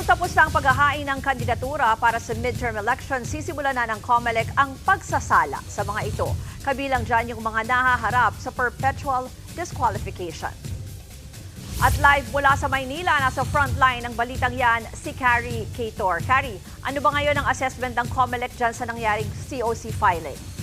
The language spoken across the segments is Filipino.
Ngayong tapos na ang paghahain ng kandidatura para sa midterm election, sisimula na ng COMELEC ang pagsasala sa mga ito. Kabilang dyan yung mga nahaharap sa perpetual disqualification. At live mula sa Maynila, nasa frontline ng balitang yan, si Carrie Cator. Carrie, ano ba ngayon ang assessment ng COMELEC dyan sa nangyaring COC filing?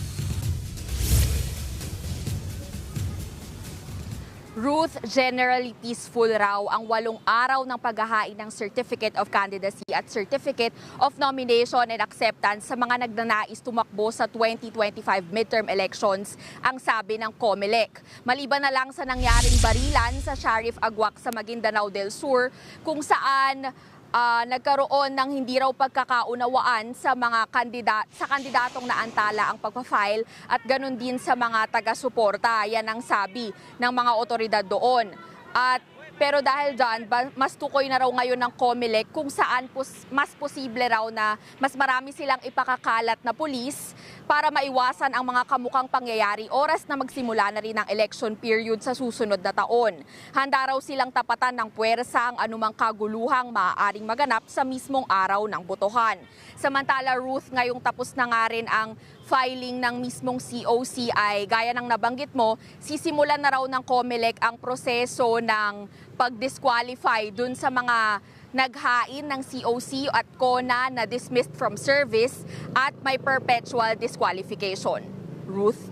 Ruth, generally peaceful raw ang walong araw ng paghahain ng Certificate of Candidacy at Certificate of Nomination and Acceptance sa mga nagnanais tumakbo sa 2025 midterm elections, ang sabi ng COMELEC. Maliban na lang sa nangyaring barilan sa Sharif Agwak sa Maguindanao del Sur, kung saan ah, nagkaroon ng hindi raw pagkakaunawaan sa mga kandidat sa kandidatong naantala ang pagpa-file at ganun din sa mga taga-suporta. Yan ang sabi ng mga otoridad doon. At pero dahil dyan, mas tukoy na raw ngayon ng COMELEC kung saan pos- mas posible raw na mas marami silang ipakakalat na pulis para maiwasan ang mga kamukhang pangyayari oras na magsimula na rin ang election period sa susunod na taon. Handa raw silang tapatan ng puwersa ang anumang kaguluhang maaaring maganap sa mismong araw ng botohan. Samantala, Ruth, ngayong tapos na nga rin ang filing ng mismong COC ay gaya ng nabanggit mo, sisimulan na raw ng COMELEC ang proseso ng pag-disqualify dun sa mga naghain ng COC at CONA na dismissed from service at may perpetual disqualification. Ruth?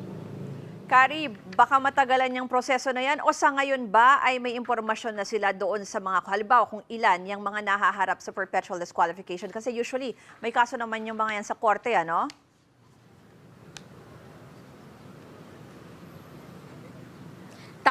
Carrie, baka matagalan yung proseso na yan o sa ngayon ba ay may impormasyon na sila doon sa mga, halimbawa kung ilan yung mga nahaharap sa perpetual disqualification? Kasi usually may kaso naman yung mga yan sa korte, ano?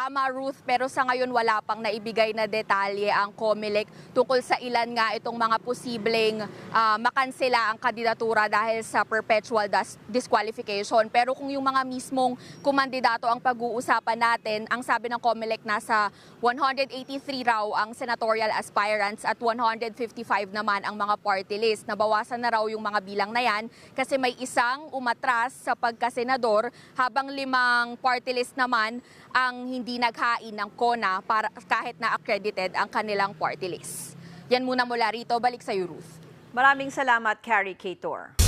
Tama Ruth, pero sa ngayon wala pang naibigay na detalye ang COMELEC tungkol sa ilan nga itong mga posibleng ah, makansela ang kandidatura dahil sa perpetual dis- disqualification. Pero kung yung mga mismong kumandidato ang pag-uusapan natin, ang sabi ng COMELEC nasa 183 raw ang senatorial aspirants at 155 naman ang mga party list. Nabawasan na raw yung mga bilang na yan kasi may isang umatras sa pagkasenador habang limang party list naman ang hindi naghain ng CONA para kahit na accredited ang kanilang party list. Yan muna mula rito. Balik sa Ruth. Maraming salamat, Carrie Cator.